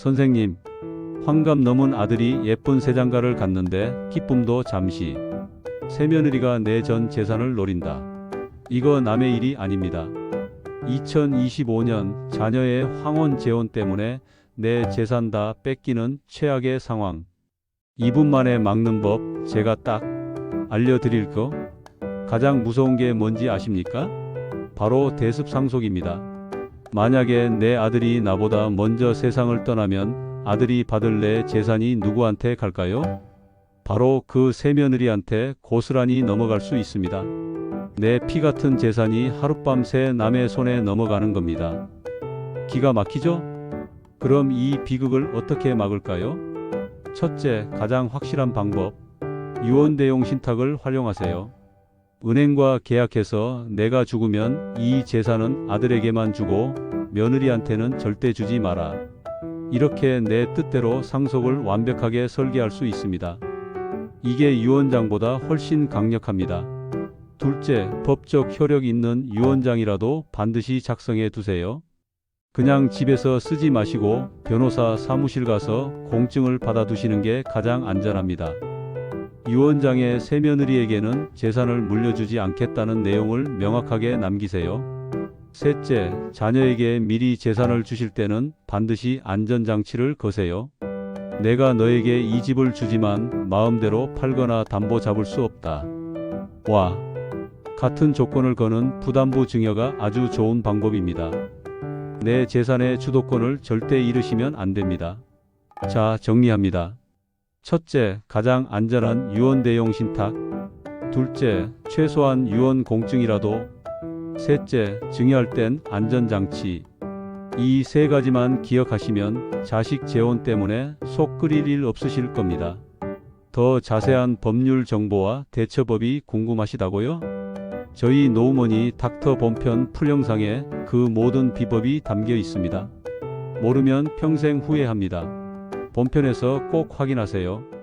선생님, 환갑 넘은 아들이 예쁜 새장가를 갖는데 기쁨도 잠시. 새며느리가 내 전 재산을 노린다. 이거 남의 일이 아닙니다. 2025년 자녀의 황혼 재혼 때문에 내 재산 다 뺏기는 최악의 상황. 2분 만에 막는 법 제가 딱 알려드릴 거. 가장 무서운 게 뭔지 아십니까? 바로 대습상속입니다. 만약에 내 아들이 나보다 먼저 세상을 떠나면 아들이 받을 내 재산이 누구한테 갈까요? 바로 그 새며느리한테 고스란히 넘어갈 수 있습니다. 내 피 같은 재산이 하룻밤새 남의 손에 넘어가는 겁니다. 기가 막히죠? 그럼 이 비극을 어떻게 막을까요? 첫째, 가장 확실한 방법. 유언 대용 신탁을 활용하세요. 은행과 계약해서 내가 죽으면 이 재산은 아들에게만 주고 며느리한테는 절대 주지 마라. 이렇게 내 뜻대로 상속을 완벽하게 설계할 수 있습니다. 이게 유언장보다 훨씬 강력합니다. 둘째, 법적 효력 있는 유언장이라도 반드시 작성해 두세요. 그냥 집에서 쓰지 마시고 변호사 사무실 가서 공증을 받아 두시는 게 가장 안전합니다. 유언장의 새며느리에게는 재산을 물려주지 않겠다는 내용을 명확하게 남기세요. 셋째, 자녀에게 미리 재산을 주실 때는 반드시 안전장치를 거세요. 내가 너에게 이 집을 주지만 마음대로 팔거나 담보 잡을 수 없다. 와. 같은 조건을 거는 부담부 증여가 아주 좋은 방법입니다. 내 재산의 주도권을 절대 잃으시면 안 됩니다. 자, 정리합니다. 첫째, 가장 안전한 유언 대용 신탁. 둘째, 최소한 유언 공증이라도. 셋째, 증여할 땐 안전장치. 이 세 가지만 기억하시면 자식 재혼 때문에 속 끓일 일 없으실 겁니다. 더 자세한 법률 정보와 대처법이 궁금하시다고요? 저희 노우머니 닥터 본편 풀 영상에 그 모든 비법이 담겨 있습니다. 모르면 평생 후회합니다. 본편에서 꼭 확인하세요.